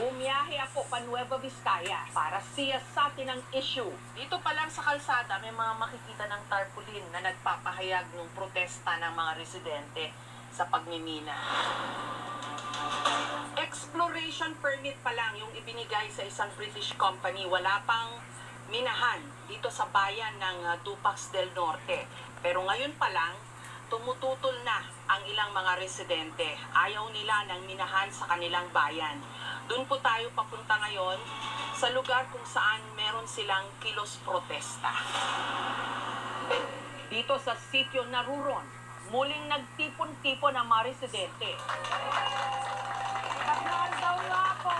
Bumiyahe ako pa Nueva Vizcaya para siyasatin ang issue. Dito pa lang sa kalsada, may mga makikita ng tarpaulin na nagpapahayag ng protesta ng mga residente sa pagmimina. Exploration permit pa lang yung ibinigay sa isang British company. Wala pang minahan dito sa bayan ng uh, Dupax del Norte. Pero ngayon pa lang, tumututol na ang ilang mga residente. Ayaw nila ng minahan sa kanilang bayan. Doon po tayo papunta ngayon sa lugar kung saan meron silang kilos protesta. Dito sa sitio Naruron, muling nagtipon-tipon ang mga residente. Baklaan daw nga ako.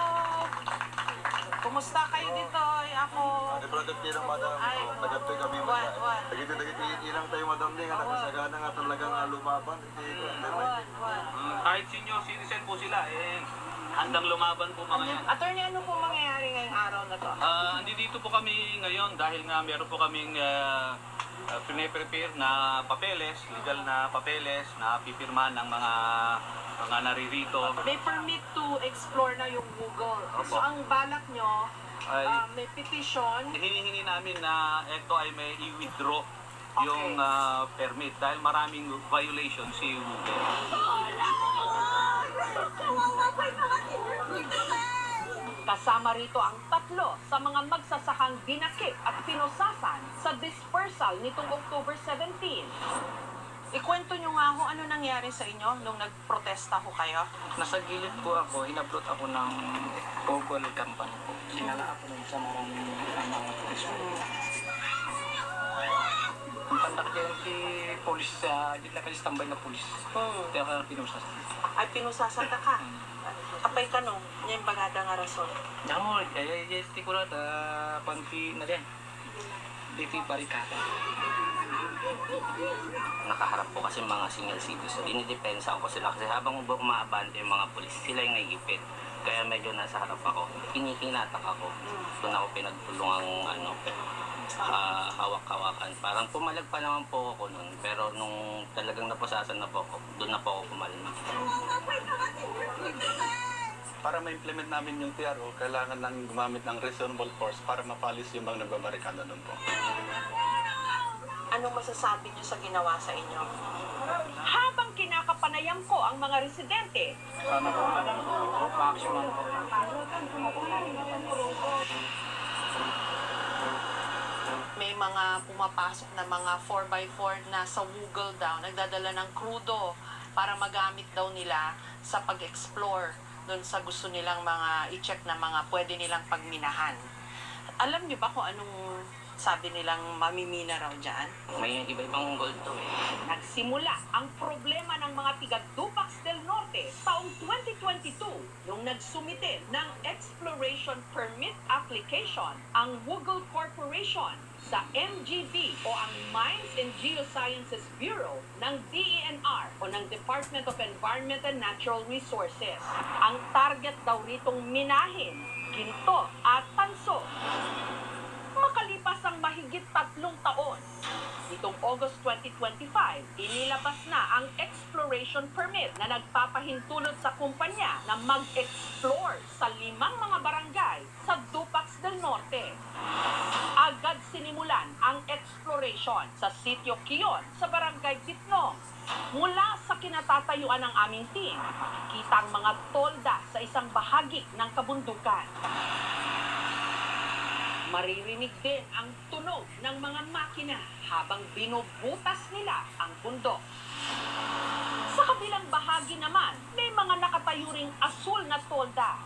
Kumusta kayo dito? Ay, ako. Ano din ang madam? Ay. Nagatoy kami What, madam. what? Dagiti dagiti ilang tayo madam ni nga nakasagana nga talagang ah, lumaban. Mm, kahit senior citizen po sila, eh, handang lumaban po mga yan. Attorney, ano po mangyayari ngayong araw na to? Ah, dito po kami ngayon dahil nga meron po kaming uh, prepare na papeles, legal na papeles na pipirmahan ng mga mga naririto. May permit to explore na yung Google. Opo. So, ang balak nyo, Ay, ah, may petition. hinihingi namin na ito ay may i-withdraw Okay. yung ah, permit dahil maraming violation si Google. Kasama rito ang tatlo sa mga magsasakang dinakip at pinusasan sa dispersal nitong October 17. Ikwento nyo nga ho ano nangyari sa inyo nung nagprotesta ho kayo. Nasa gilid po ako, inablot ako ng Google company po. Sinala ako nun sa maraming mga po. Ang pandak din si polis uh, na tambay na polis. Hmm. Kaya ka pinusas. Ay pinusasan ka ka. Apay ka nung, yung bagada nga rason. Diyan mo, kaya yesti ko na ta panti na din. Dito barikada. nakaharap po kasi mga single citizen. Dinidepensa ko sila kasi habang ubo- umaabante yung mga pulis, sila yung naigipit. Kaya medyo nasa harap ako. Kinikinatak ako. Doon ako pinagtulungang ano, ah, hawak-hawakan. Parang pumalag pa naman po ako noon. Pero nung talagang napusasan na po ako, doon na po ako pumalma. Para ma-implement namin yung TRO, kailangan lang gumamit ng reasonable force para mapalis yung mga nagbabarikada nun po. Anong masasabi niyo sa ginawa sa inyo? Habang kinakapanayam ko ang mga residente, Sana po, po. May mga pumapasok na mga 4x4 na sa Google daw, nagdadala ng krudo para magamit daw nila sa pag-explore doon sa gusto nilang mga i-check na mga pwede nilang pagminahan. Alam niyo ba kung anong sabi nilang mamimina raw dyan? May iba-ibang gold to eh. Nagsimula ang problema ng mga tiga Dupax del Norte taong 2022 nung nagsumite ng Exploration Permit Application ang Google Corporation sa MGB o ang Mines and Geosciences Bureau ng DENR o ng Department of Environment and Natural Resources. Ang target daw ritong minahin, Nitong August 2025, inilabas na ang exploration permit na nagpapahintulot sa kumpanya na mag-explore sa limang mga barangay sa Dupax del Norte. Agad sinimulan ang exploration sa sitio Kiyon sa barangay Bitnong. Mula sa kinatatayuan ng aming team, kita ang mga tolda sa isang bahagi ng kabundukan. Maririnig din ang tunog ng mga makina habang binubutas nila ang bundok. Sa kabilang bahagi naman, may mga nakatayo ring asul na tolda.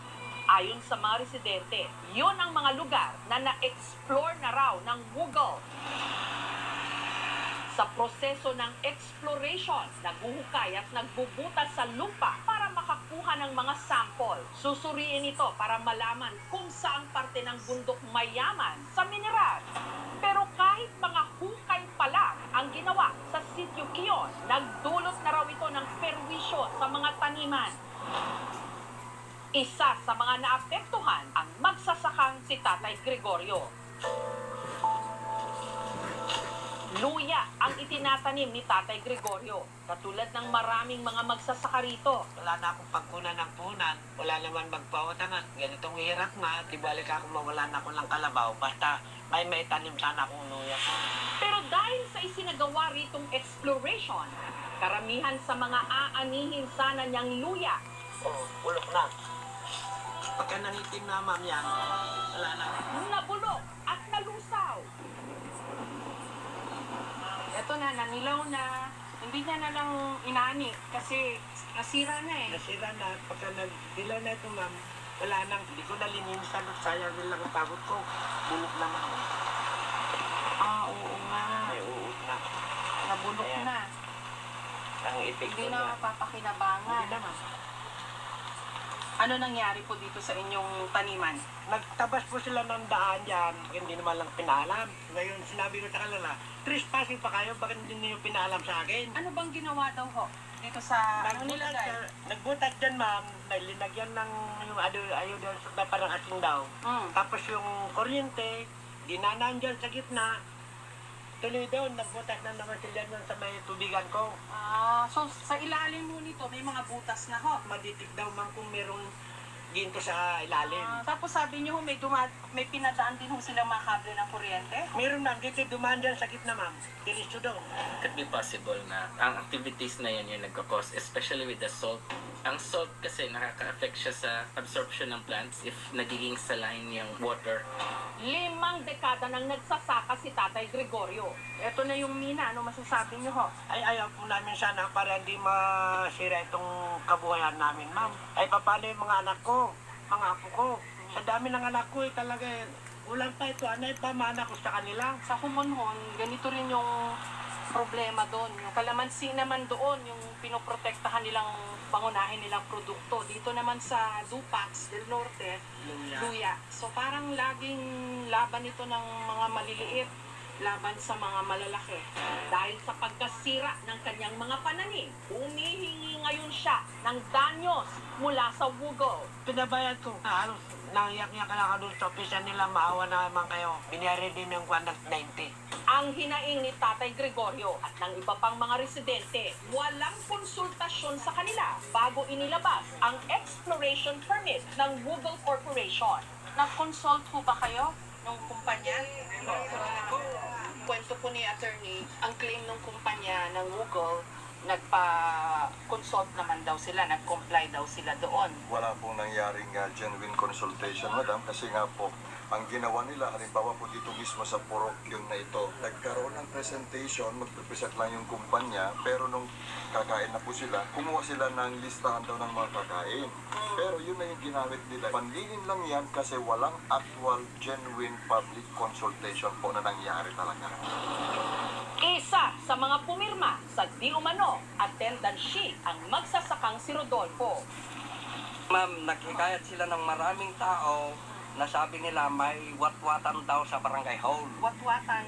Ayon sa mga residente, yon ang mga lugar na na-explore na raw ng Google. Sa proseso ng exploration, naguhukay at nagbubutas sa lupa makakuha ng mga sample. Susuriin ito para malaman kung saang parte ng bundok mayaman sa mineral. Pero kahit mga hukay pa lang ang ginawa sa sitio Kiyon, nagdulot na raw ito ng perwisyo sa mga taniman. Isa sa mga naapektuhan ang magsasakang si Tatay Gregorio. Luya ang itinatanim ni Tatay Gregorio, katulad ng maraming mga magsasaka rito. wala na akong pagkunan ng punan, wala naman magpautangan. Ganitong hirap nga, di balik ako mawalan ako ng kalabaw, basta may may tanim sana akong luya. Pero dahil sa isinagawa ritong exploration, karamihan sa mga aanihin sana niyang luya Oh, ulok na. Pagka nangitim na ma'am yan, wala na. nabulok at nalusaw. Ito na, nanilaw na. Hindi niya na lang inani kasi nasira na eh. Nasira na, pagka nagdilaw na ito ma'am, wala nang, hindi ko nalinisan at sayang din lang ang pagod ko. Bulok na ma'am. Ah, oo nga. May uot na. Nabulok Ayan. na. Ang Hindi ko na na. mapapakinabangan. Hindi na ma'am. Ano nangyari po dito sa inyong taniman? Nagtabas po sila ng daan dyan, hindi naman lang pinalam. Ngayon, sinabi ko sa kanila, trespassing pa kayo, bakit hindi niyo pinalam sa akin? Ano bang ginawa daw ho? Dito sa ano nila Nagbutas, dyan ma'am, nalinagyan ng yung doon sa parang ating daw. Mm. Tapos yung kuryente, dinanaan dyan sa gitna, tuloy doon, nagbutas na naman sila doon sa may tubigan ko. Ah, so sa ilalim mo nito may mga butas na ho. Maditig daw ma'am kung merong ginto sa ilalim. Ah, tapos sabi niyo ho, may duma- may pinadaan din ho silang mga kable ng kuryente. Meron ma'am, dito dumaan dyan sa gitna ma'am, diretso daw. could be possible na ang activities na yun yung nagkakos, especially with the salt. Ang salt kasi nakaka-affect siya sa absorption ng plants if nagiging saline yung water. Limang dekada nang nagsasaka si Tatay Gregorio. Ito na yung mina, ano masasabi niyo ho? Ay, ayaw po namin sana para hindi masira itong kabuhayan namin, ma'am. Ay, paano yung mga anak ko, mga apo ko? Sa dami ng anak ko, eh, talaga, eh, ulan pa ito, anay pa, mana ko sa kanila. Sa Humonhon, ganito rin yung problema doon. Yung kalamansi naman doon, yung pinoprotektahan nilang pangunahin nilang produkto. Dito naman sa Dupax del Norte, Luya. luya. So parang laging laban ito ng mga maliliit laban sa mga malalaki. Dahil sa pagkasira ng kanyang mga pananim, humihingi ngayon siya ng danyos mula sa Wugol. Pinabayad ko. Ah, Halos nangyak-yak lang ako doon sa opisya nila, maawa naman kayo. Biniyari din ng 90. Ang hinaing ni Tatay Gregorio at ng iba pang mga residente, walang konsultasyon sa kanila bago inilabas ang exploration permit ng Wugol Corporation. Nag-consult po ba kayo ng kumpanya? Kwento po ni attorney, ang claim ng kumpanya ng Google, nagpa-consult naman daw sila, nag-comply daw sila doon. Wala pong nangyaring uh, genuine consultation, madam, kasi nga po, ang ginawa nila, halimbawa po dito mismo sa Purok yun na ito, nagkaroon ng presentation, magpresent lang yung kumpanya, pero nung kakain na po sila, kumuha sila ng listahan daw ng mga kakain. Pero yun na yung ginamit nila. Panlilin lang yan kasi walang actual, genuine public consultation po na nangyari talaga. Isa sa mga pumirma sa di umano attendance sheet ang magsasakang si Rodolfo. Ma'am, naghikayat sila ng maraming tao na sabi nila may watwatan daw sa barangay hall. Watwatan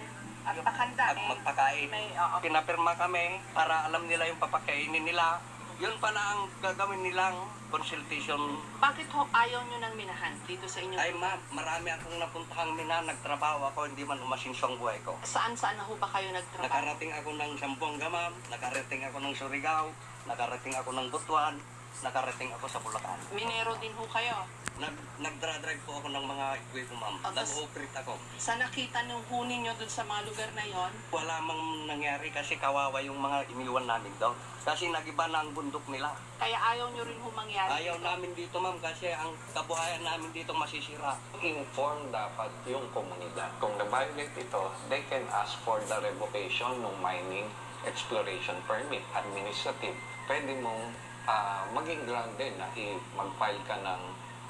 at pakanda. At magpakain. May, oo. Pinapirma kami para alam nila yung papakainin nila. Yun pala ang gagawin nilang consultation. Bakit ho ayaw nyo ng minahan dito sa inyong Ay ma'am, marami akong napuntahang mina, nagtrabaho ako, hindi man umasinsong buhay ko. Saan-saan na ho ba kayo nagtrabaho? Nakarating ako ng Sambuanga ma'am, nakarating ako ng Surigao, nakarating ako ng Butuan, nakarating ako sa Bulacan. Minero din ho kayo. Nag, nagdra-drive po ako ng mga equipo ma'am. Ah, tas- Nag-operate ako. Sa nakita ng huni nyo dun sa mga lugar na yon, Wala mang nangyari kasi kawawa yung mga iniwan namin doon. Kasi nagiba na ang bundok nila. kaya ayaw nyo rin ho mangyari. Ayaw namin dito ma'am kasi ang kabuhayan namin dito masisira. inform dapat yung komunidad. Kung na-violate ito, they can ask for the revocation ng mining exploration permit, administrative. Pwede mong ah, maging grounded na i- mag-file ka ng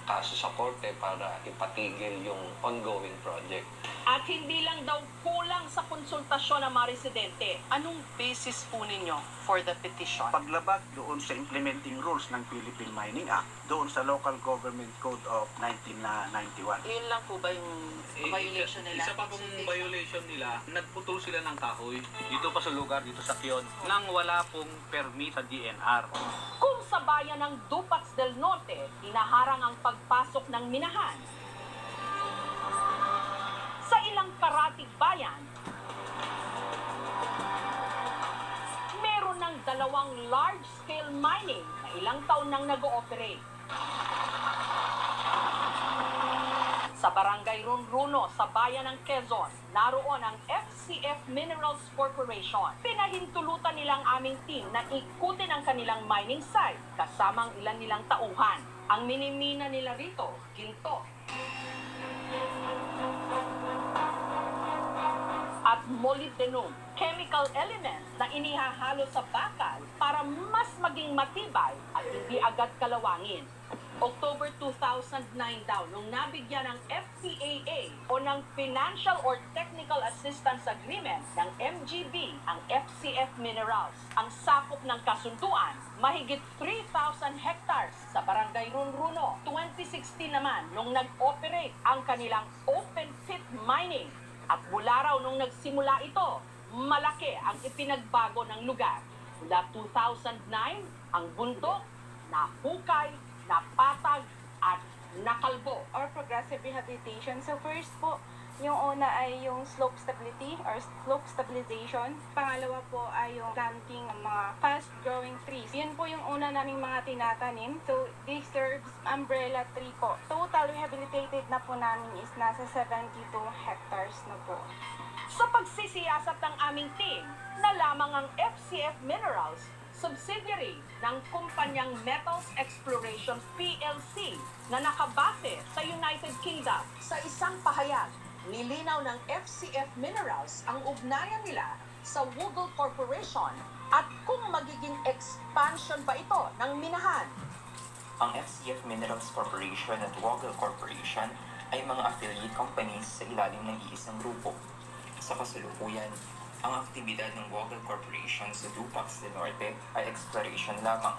kaso sa korte para ipatigil yung ongoing project. At hindi lang daw kulang sa konsultasyon ng mga residente. Anong basis po ninyo for the petition? paglabag doon sa implementing rules ng Philippine Mining Act, doon sa Local Government Code of 1991. Yun lang po ba yung violation nila? Isa pa pong violation nila, nagputol sila ng kahoy dito pa sa lugar, dito sa Kion, nang wala pong permit sa DNR. Kung sa bayan ng Dupax del Norte, inaharang ang pagpasok ng minahan. Sa ilang karatig bayan, dalawang large-scale mining na ilang taon nang nag-ooperate. Sa barangay Runruno sa bayan ng Quezon, naroon ang FCF Minerals Corporation. Pinahintulutan nilang aming team na ikutin ang kanilang mining site kasamang ilan nilang tauhan. Ang minimina nila rito, ginto, at molybdenum, chemical elements na inihahalo sa bakal para mas maging matibay at hindi agad kalawangin. October 2009 daw nung nabigyan ng FCAA o ng Financial or Technical Assistance Agreement ng MGB ang FCF Minerals. Ang sakop ng kasunduan, mahigit 3,000 hectares sa Barangay Runruno. 2016 naman nung nag-operate ang kanilang open pit mining at mula raw nung nagsimula ito, malaki ang ipinagbago ng lugar. Mula 2009, ang bundok, nahukay, napatag, at nakalbo. or progressive rehabilitation. So first po, yung una ay yung slope stability or slope stabilization. Pangalawa po ay yung planting ng mga fast-growing trees. Yun po yung una naming mga tinatanim. So this serves umbrella tree po. Total rehabilitated na po namin is nasa 72 hectares na po. Sa pagsisiyasat ng aming team, na lamang ang FCF Minerals, subsidiary ng kumpanyang Metals Exploration PLC na nakabase sa United Kingdom. Sa isang pahayag, nilinaw ng FCF Minerals ang ugnayan nila sa Google Corporation at kung magiging expansion ba ito ng minahan. Ang FCF Minerals Corporation at Woggle Corporation ay mga affiliate companies sa ilalim ng iisang grupo. Sa kasalukuyan, ang aktibidad ng Woggle Corporation sa Dupax del Norte ay exploration lamang.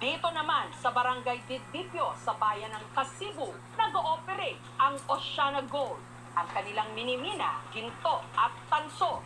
Dito naman sa Barangay Didipio sa bayan ng Kasibu, nag-ooperate ang Oceana Gold. Ang kanilang minimina, ginto at tanso.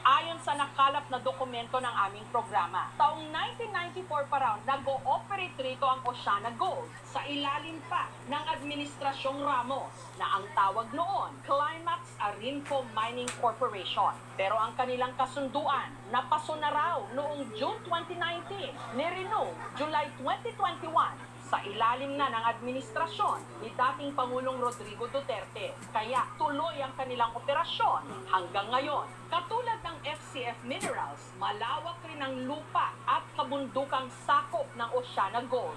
Ayon sa nakalap na dokumento ng aming programa, taong 1994 pa raw nag-ooperate rito ang Oceana Gold sa ilalim pa ng Administrasyong Ramos na ang tawag noon, Climax Arinco Mining Corporation. Pero ang kanilang kasunduan, napaso na raw noong June 2019, nirenew July 2021 sa ilalim na ng administrasyon ni dating Pangulong Rodrigo Duterte. Kaya tuloy ang kanilang operasyon hanggang ngayon. Katulad ng FCF Minerals, malawak rin ang lupa at kabundukang sakop ng Oceana Gold.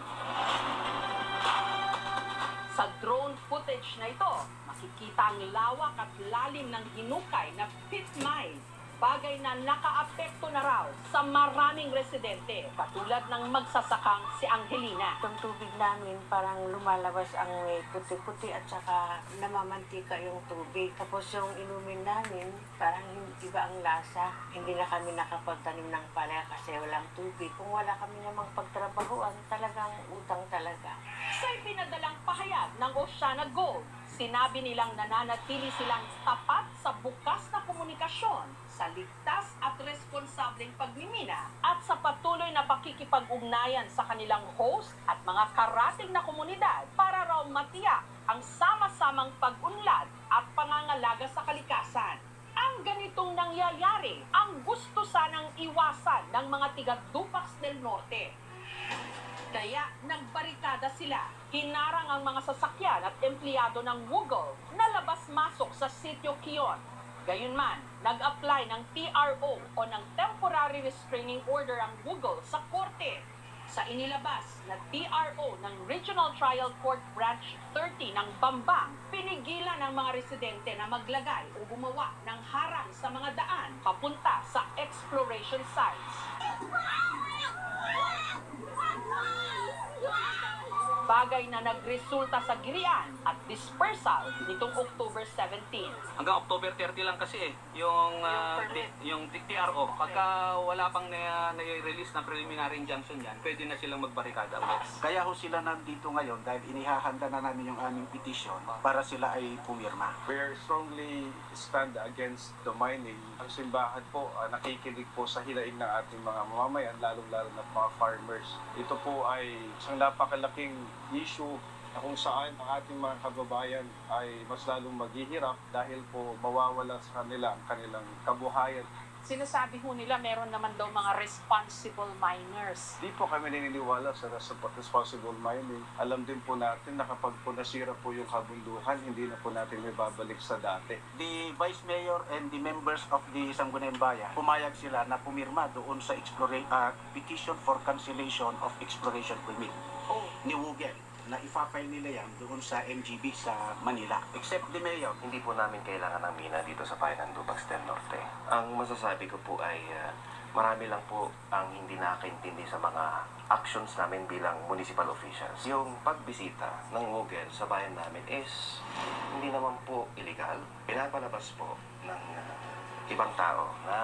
Sa drone footage na ito, makikita ang lawak at lalim ng hinukay na pit mine bagay na nakaapekto na raw sa maraming residente, katulad ng magsasakang si Angelina. Itong tubig namin parang lumalabas ang may puti-puti at saka namamantika yung tubig. Tapos yung inumin namin parang iba ang lasa. Hindi na kami nakapagtanim ng palaya kasi walang tubig. Kung wala kami namang pagtrabahoan, talagang utang talaga. Sa ipinadalang pahayag ng Oceana Gold, sinabi nilang nananatili silang tapat sa bukas na komunikasyon, sa ligtas at responsableng pagmimina, at sa patuloy na pakikipag-ugnayan sa kanilang host at mga karating na komunidad para raw matiyak ang sama-samang pag-unlad at pangangalaga sa kalikasan. Ang ganitong nangyayari ang gusto sanang iwasan ng mga tiga Dupax del Norte. Kaya nagbarikada sila. Hinarang ang mga sasakyan at empleyado ng Google na labas-masok sa sitio Kion. Gayunman, nag-apply ng TRO o ng Temporary Restraining Order ang Google sa korte. Sa inilabas na TRO ng Regional Trial Court Branch 30 ng Bambang, pinigilan ng mga residente na maglagay o gumawa ng harang sa mga daan papunta sa exploration sites. Bagay na nagresulta sa girian at dispersal nitong October 17. Hanggang October 30 lang kasi eh, yung, ah, permit. di- yung TRO. Pagka wala pang na, na-release na preliminary injunction yan, pwede na silang magbarikada ulit. Kaya ho sila nandito ngayon dahil inihahanda na namin yung aming petition para sila ay pumirma. We are strongly stand against the mining. Ang simbahan po ah, nakikinig po sa hilaing ng ating mga mamamayan, lalong-lalo na mga farmers. Ito po ay isang napakalaking issue na kung saan ang ating mga kababayan ay mas lalong maghihirap dahil po mawawala sa kanila ang kanilang kabuhayan sinasabi ho nila meron naman daw mga responsible miners. Di po kami naniniwala sa res- responsible mining. Alam din po natin na kapag po nasira po yung kabunduhan, hindi na po natin may babalik sa dati. The Vice Mayor and the members of the Sangguniang Bayan, pumayag sila na pumirma doon sa explora- ah, petition for cancellation of exploration permit ni Wugel na ipa-file nila yan doon sa MGB sa Manila. Except the Mayor, Hindi po namin kailangan ng mina dito sa bayan ng del Norte. Ang masasabi ko po ay ah, marami lang po ang hindi nakakaintindi sa mga actions namin bilang municipal officials. Yung pagbisita ng Google sa bayan namin is hindi naman po illegal. Pinapalabas po ng ah, ibang tao na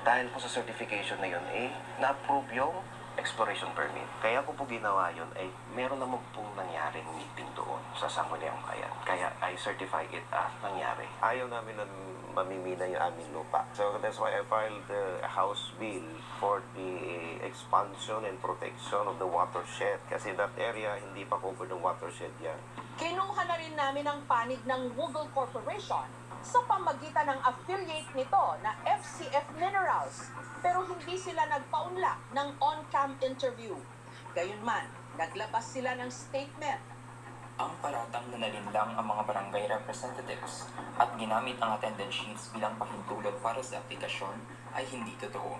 dahil po sa certification na yun, eh, na-approve yung exploration permit. Kaya ko po ginawa yun ay meron naman pong nangyaring meeting doon sa Sangguniang Bayan. Kaya I certify it as nangyari. Ayaw namin na mamimina yung aming lupa. So that's why I filed the House Bill for the expansion and protection of the watershed. Kasi that area, hindi pa covered ng watershed yan. Kinuha na rin namin ang panig ng Google Corporation sa pamagitan ng affiliate nito na FCF Minerals pero hindi sila nagpaunlak ng on-cam interview. Gayunman, naglabas sila ng statement Ang paratang nanalin lang ang mga barangay representatives at ginamit ang attendance sheets bilang pahintulot para sa aplikasyon ay hindi totoo.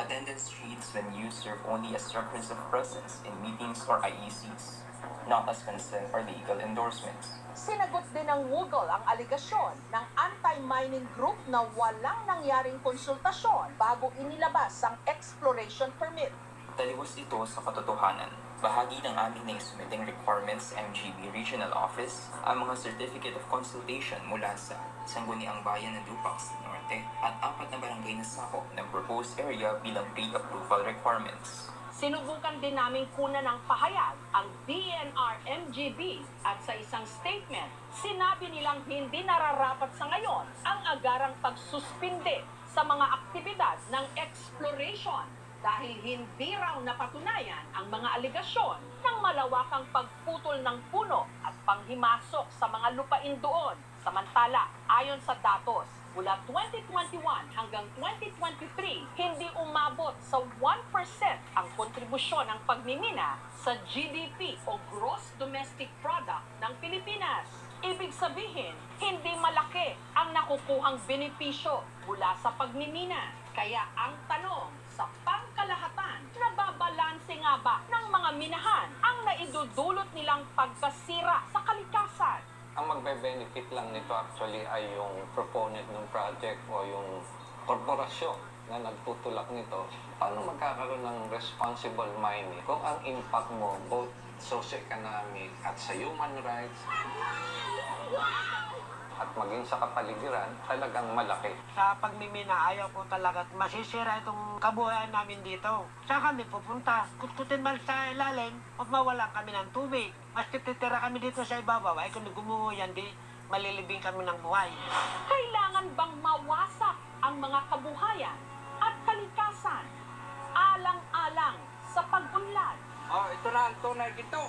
Attendance sheets when used serve only as records of presence in meetings or IECs, not as consent or legal endorsements. Sinagot din ng Google ang aligasyon ng anti-mining group na walang nangyaring konsultasyon bago inilabas ang exploration permit. Taliwas ito sa katotohanan. Bahagi ng aming naisumiting requirements MGB Regional Office ang mga Certificate of Consultation mula sa Sangguniang Bayan ng Dupax Norte at apat na barangay na sakop ng proposed area bilang pre-approval requirements. Sinubukan din naming kunan ng pahayag ang DNR MGB at sa isang statement, sinabi nilang hindi nararapat sa ngayon ang agarang pagsuspinde sa mga aktibidad ng exploration dahil hindi raw napatunayan ang mga aligasyon ng malawakang pagputol ng puno at panghimasok sa mga lupain doon. Samantala, ayon sa datos, mula 2021 hanggang 2023, hindi umabot sa 1% ang kontribusyon ng pagmimina sa GDP o Gross Domestic Product ng Pilipinas. Ibig sabihin, hindi malaki ang nakukuhang benepisyo mula sa pagmimina. Kaya ang tanong, sa pangkalahatan, nababalanse nga ba ng mga minahan ang naidudulot nilang pagkasira sa kalikasan? Ang magbe-benefit lang nito actually ay yung proponent ng project o yung korporasyon na nagtutulak nito. Paano magkakaroon ng responsible mining kung ang impact mo both socio-economic at sa human rights at maging sa kapaligiran talagang malaki. Sa pagmimina, ayaw ko talaga at masisira itong kabuhayan namin dito. Saan kami pupunta? Kutkutin man sa ilalim, o mawalan kami ng tubig. Mas titira kami dito sa ibabaw, ay kung gumuho yan, di malilibing kami ng buhay. Kailangan bang mawasak ang mga kabuhayan at kalikasan alang-alang sa pag-unlad? Oh, ito na ang tunay ginto.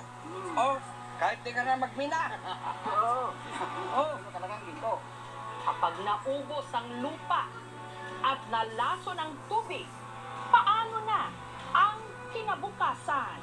Oh, kahit di ka na magmina. Oo. Oh, talagang ginto. Kapag naubos ang lupa at nalaso ng tubig, paano na ang kinabukasan?